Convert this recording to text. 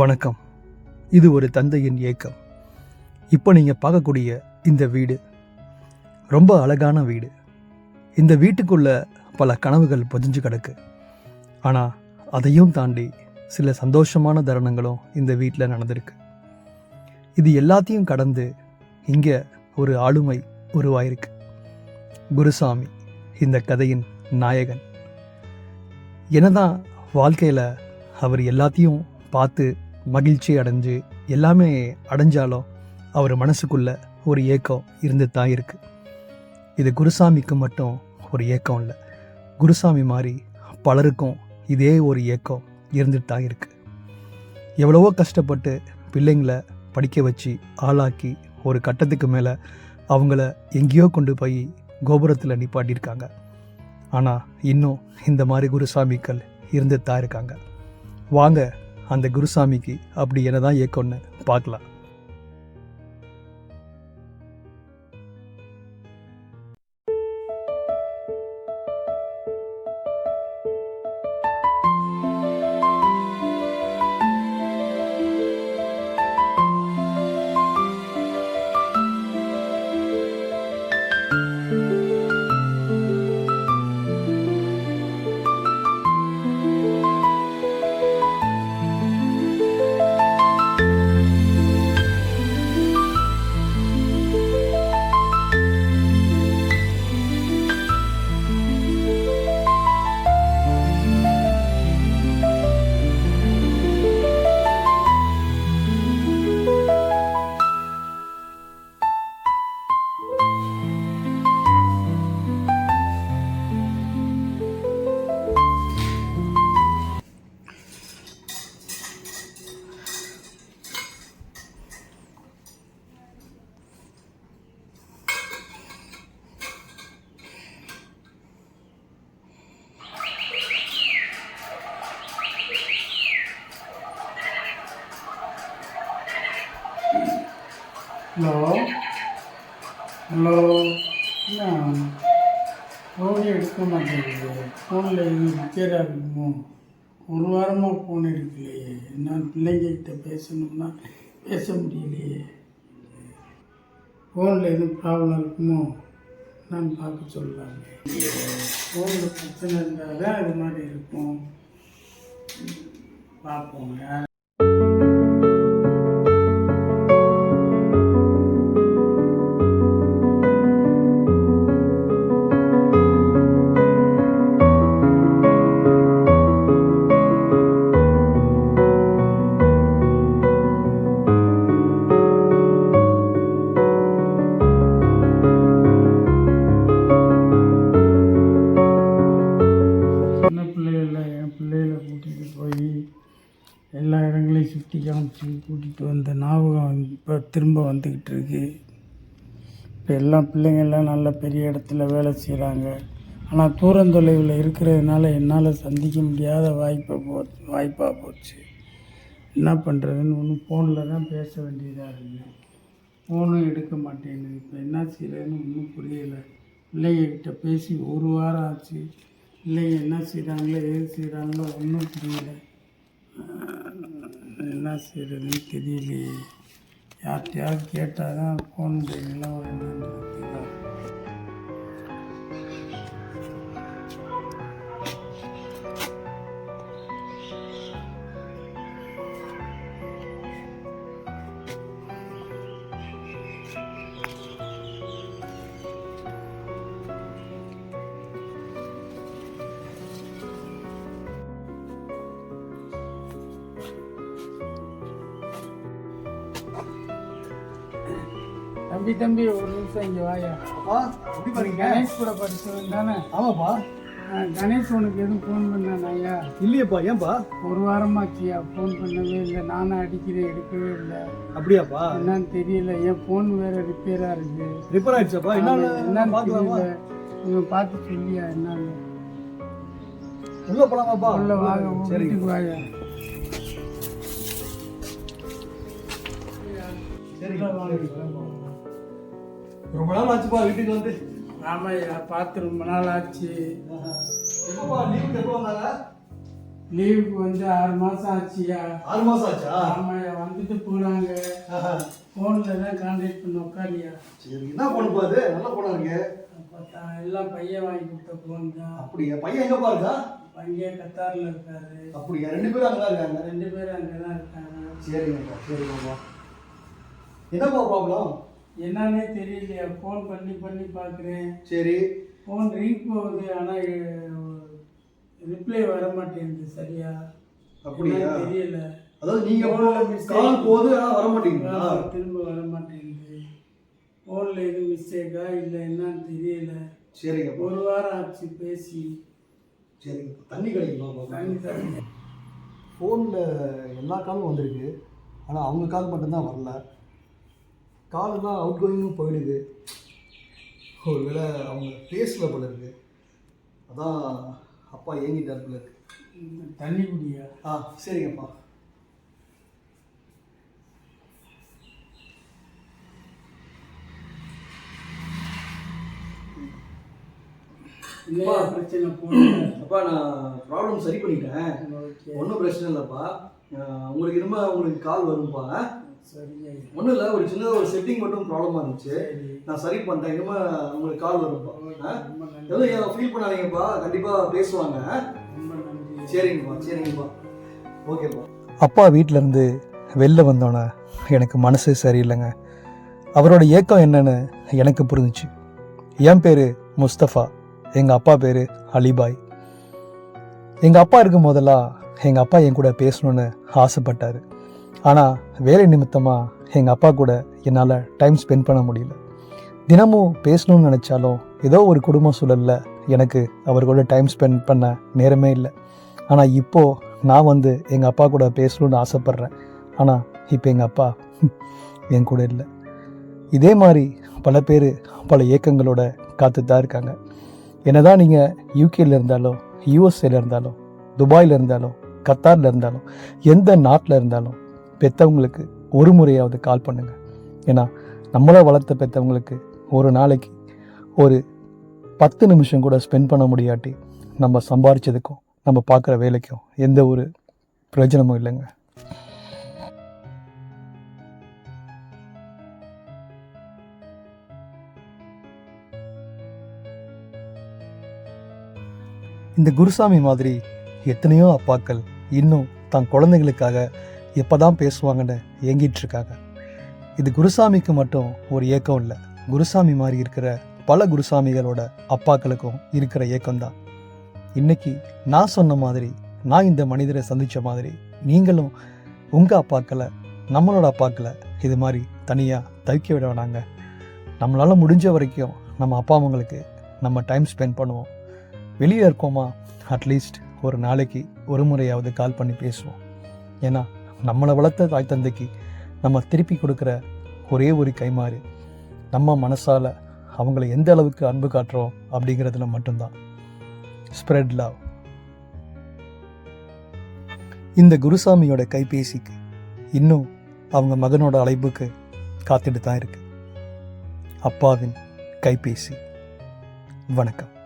வணக்கம். இது ஒரு தந்தையின் ஏக்கம். இப்போ நீங்கள் பார்க்கக்கூடிய இந்த வீடு ரொம்ப அழகான வீடு. இந்த வீட்டுக்குள்ள பல கனவுகள் பொதிஞ்சு கிடக்கு. ஆனால் அதையும் தாண்டி சில சந்தோஷமான தருணங்களும் இந்த வீட்டில் நடந்திருக்கு. இது எல்லாத்தையும் கடந்து இங்கே ஒரு ஆளுமை உருவாயிருக்கு. குருசாமி இந்த கதையின் நாயகன். என்னதான் வாழ்க்கையில் அவர் எல்லாத்தையும் பார்த்து மகிழ்ச்சி அடைஞ்சு எல்லாமே அடைஞ்சாலும் அவர் மனசுக்குள்ள ஒரு ஏக்கம் இருந்து தான் இருக்குது இது குருசாமிக்கு மட்டும் ஒரு ஏக்கம் இல்லை. குருசாமி மாதிரி பலருக்கும் இதே ஒரு ஏக்கம் இருந்துட்டு தான் இருக்குது எவ்வளவோ கஷ்டப்பட்டு பிள்ளைங்களை படிக்க வச்சு ஆளாக்கி ஒரு கட்டத்துக்கு மேலே அவங்கள எங்கேயோ கொண்டு போய் கோபுரத்தில் நிப்பாட்டியிருக்காங்க. ஆனால் இன்னும் இந்த மாதிரி குருசாமிக்கள் இருந்துட்டு தான் இருக்காங்க. வாங்க அந்த குருசாமிக்கு அப்படி என்னதான் ஏக்கொன்னு பார்க்கலாம். ஹலோ ஹலோ என்ன ஃபோன் எடுக்க மாட்டேங்குது. ஃபோனில் எதுவும் ரிப்பேராக இருக்குமோ? ஒரு வாரமாக ஃபோன் எடுக்கலையே. நான் பிள்ளைங்ககிட்ட பேசணும்னா பேச முடியலையே. ஃபோனில் எதுவும் ப்ராப்ளம் இருக்குமோ? நான் பார்க்க சொல்லலாங்க ஃபோனில் பிரச்சனை இருந்தால் தான் அது மாதிரி இருக்கும். பார்ப்போங்க கூட்டிகிட்டு வந்த ஞாபகம் இப்போ திரும்ப வந்துக்கிட்டு இருக்கு. இப்போ எல்லாம் பிள்ளைங்கள்லாம் நல்ல பெரிய இடத்துல வேலை செய்கிறாங்க ஆனால் தூரந்தொலைவில் இருக்கிறதுனால என்னால் சந்திக்க முடியாத வாய்ப்பை போ வாய்ப்பாக போச்சு. என்ன பண்ணுறதுன்னு ஒன்றும் ஃபோனில் தான் பேச வேண்டியதாக இருக்குது ஃபோனும் எடுக்க மாட்டேங்குது இப்போ என்ன செய்கிறதுன்னு ஒன்றும் புரியலை. பிள்ளைங்கக்கிட்ட பேசி ஒரு வாரம் ஆச்சு. பிள்ளைங்க என்ன செய்கிறாங்களோ ஏது செய்கிறாங்களோ ஒன்றும் புரியலை. என்ன செய்கிறதுன்னு தெரியலையே. யார்கிட்டயாவது கேட்டால் தான் ஃபோன் நிலவரம் என்னன்றது தம்பி தம்பி ஒரு நிமிஷம் இங்கே வாயா. அப்பா எப்படி பாருங்க? கணேஷ் கூட படிச்சவன் தானே? ஆமாப்பா. கணேஷ் உனக்கு எதுவும் ஃபோன் பண்ணான் ஐயா? இல்லையப்பா ஏன்பா? ஒரு வாரமாச்சியா ஃபோன் பண்ணவே இல்லை. நானும் அடிக்கிறேன் எடுக்கவே இல்லை. அப்படியாப்பா? என்னன்னு தெரியல. என் ஃபோன் வேற ரிப்பேராக இருக்கு. ரிப்பேர் ஆயிடுச்சாப்பா? என்னன்னு தெரியல. கொஞ்சம் பார்த்து சொல்லியா என்னன்னு. உள்ள போலாமாப்பா? உள்ள வாங்க வீட்டுக்கு வாயா. சரி. ரொம்ப நாள் ஆச்சுப்பா வீட்டுக்கு வந்து. ஆமாய்யா பார்த்து ரொம்ப நாள் ஆச்சு. எப்பப்பா லீவுக்கு எப்போ வந்தாங்க? லீவுக்கு வந்து ஆறு மாதம் ஆச்சுயா ஆறு மாசம் ஆச்சா? ஆமாய்யா வந்துட்டு போனாங்க. ஃபோனில் தான் கான்டாக்ட் பண்ண உட்காரியா சரி என்ன பொண்ணு பாது நல்ல பொண்ணா இருக்கு. பார்த்தா எல்லாம் பையன் வாங்கி கொடுத்த ஃபோன் தான். அப்படியா? பையன் எங்கப்பா இருக்கா? பையன் கத்தாரில் இருக்காரு. அப்படியா? ரெண்டு பேரும் அங்கதான் இருக்காங்க. ரெண்டு பேரும் அங்கே தான் இருக்காங்க. சரிங்கப்பா சரிங்கப்பா. என்னப்பா ப்ராப்ளம் என்னன்னே தெரியலையா? ஃபோன் பண்ணி பண்ணி பார்க்குறேன். சரி. ஃபோன் ரிங் போகுது ஆனால் ரிப்ளை வர மாட்டேங்குது சரியா? அப்படியா? தெரியல. அதாவது நீங்க Phone ல mistake. கால் போது ஆனா வர மாட்டேங்குதா திரும்ப வர மாட்டேங்குது. ஃபோனில் எதுவும் மிஸ்டேக்கா இல்லை என்னன்னு தெரியல. சரிங்கப்பா ஒரு வாரம் ஆச்சு பேசி. சரிங்கப்பா தண்ணி கிடைக்குமா தண்ணி தண்ணி ஃபோனில் எல்லா காலும் வந்திருக்கு. ஆனால் அவங்க கால் மட்டும்தான் வரல. காலெல்லாம் அவுட் கோயிங்கும் போயிடுது. ஒருவேளை அவங்க பேசல போல இருக்கு. அதான் அப்பா ஏங்கிட்டார் போல இருக்கு. தண்ணி குடியா? ஆ சரிங்கப்பா. இல்லையா? பிரச்சனை அப்பா நான் ப்ராப்ளம் சரி பண்ணிட்டேன். ஒன்றும் பிரச்சனை இல்லைப்பா. உங்களுக்கு இனிமே உங்களுக்கு கால் வரும்பா. சரியா ஒன்றும் இல்லை ஒரு சின்ன ஒரு செட்டிங் மட்டும் ப்ராப்ளமாக இருந்துச்சு. நான் சரி பண்ணிட்டேன். இனிமே உங்களுக்கு கால் வரும்பா ஆ? ரொம்ப நன்றி. எதுவும் ஃபீல் பண்ணாதீங்கப்பா. கண்டிப்பாக பேசுவாங்க. சரிங்கப்பா சரிங்கப்பா. ஓகேப்பா. அப்பா வீட்டிலேருந்து வெளில வந்தோன்னே எனக்கு மனசு சரியில்லைங்க. அவரோட ஏக்கம் என்னன்னு எனக்கு புரிஞ்சுச்சு. என் பேர் முஸ்தஃபா எங்கள் அப்பா பேர் அலிபாய். எங்கள் அப்பா இருக்கும் போதெல்லாம் எங்கள் அப்பா என் கூட பேசணுன்னு ஆசைப்பட்டார். ஆனால் வேலை நிமித்தமாக எங்கள் அப்பா கூட என்னால் டைம் ஸ்பெண்ட் பண்ண முடியல. தினமும் பேசணும்னு நினச்சாலும் ஏதோ ஒரு குடும்ப சூழலில் எனக்கு அவர் கூட டைம் ஸ்பெண்ட் பண்ண நேரமே இல்லை. ஆனால் இப்போது நான் வந்து எங்கள் அப்பா கூட பேசணும்னு ஆசைப்பட்றேன். ஆனால் இப்போ எங்கள் அப்பா என் கூட இல்லை. இதே மாதிரி பல பேர் பல இயக்கங்களோட காத்து தான் இருக்காங்க. என்ன தான் நீங்கள் யூகேல இருந்தாலும் யூஎஸ்ஏல இருந்தாலும் துபாயில் இருந்தாலும் கத்தாரில் இருந்தாலும் எந்த நாட்டில் இருந்தாலும் பெற்றவங்களுக்கு ஒரு முறையாவது கால் பண்ணுங்கள் ஏன்னா நம்மளை வளர்த்த பெற்றவங்களுக்கு ஒரு நாளைக்கு ஒரு பத்து நிமிஷம் கூட ஸ்பெண்ட் பண்ண முடியாட்டி நம்ம சம்பாரிச்சதுக்கும் நம்ம பார்க்குற வேலைக்கும் எந்த ஒரு பிரயோஜனமும் இல்லைங்க. இந்த குருசாமி மாதிரி எத்தனையோ அப்பாக்கள் இன்னும் தன் குழந்தைங்களுக்காக எப்போ தான் பேசுவாங்கன்னு ஏங்கிட்டு இருக்காங்க இது குருசாமிக்கு மட்டும் ஒரு ஏக்கம் இல்லை. குருசாமி மாதிரி இருக்கிற பல குருசாமிகளோட அப்பாக்களுக்கும் இருக்கிற ஏக்கம்தான். இன்னைக்கு நான் சொன்ன மாதிரி நான் இந்த மனிதரை சந்தித்த மாதிரி நீங்களும் உங்கள் அப்பாக்களை நம்மளோட அப்பாக்களை இது மாதிரி தனியாக தவிக்க விட வேணாங்க. நம்மளால் முடிஞ்ச வரைக்கும் நம்ம அப்பா அம்மாங்களுக்கு நம்ம டைம் ஸ்பெண்ட் பண்ணுவோம். வெளியே இருக்கோமா? அட்லீஸ்ட் ஒரு நாளைக்கு ஒரு முறையாவது கால் பண்ணி பேசுவோம். ஏன்னா நம்மளை வளர்த்த தாய் தந்தைக்கு நம்ம திருப்பி கொடுக்குற ஒரே ஒரு கைமாறு நம்ம மனசால் அவங்கள எந்த அளவுக்கு அன்பு காட்டுறோம் அப்படிங்கிறதுல மட்டும்தான். ஸ்ப்ரெட் லவ் இந்த குருசாமியோட கைபேசிக்கு இன்னும் அவங்க மகனோட அழைப்புக்கு காத்துட்டு தான் இருக்கு. அப்பாவின் கைபேசி. வணக்கம்.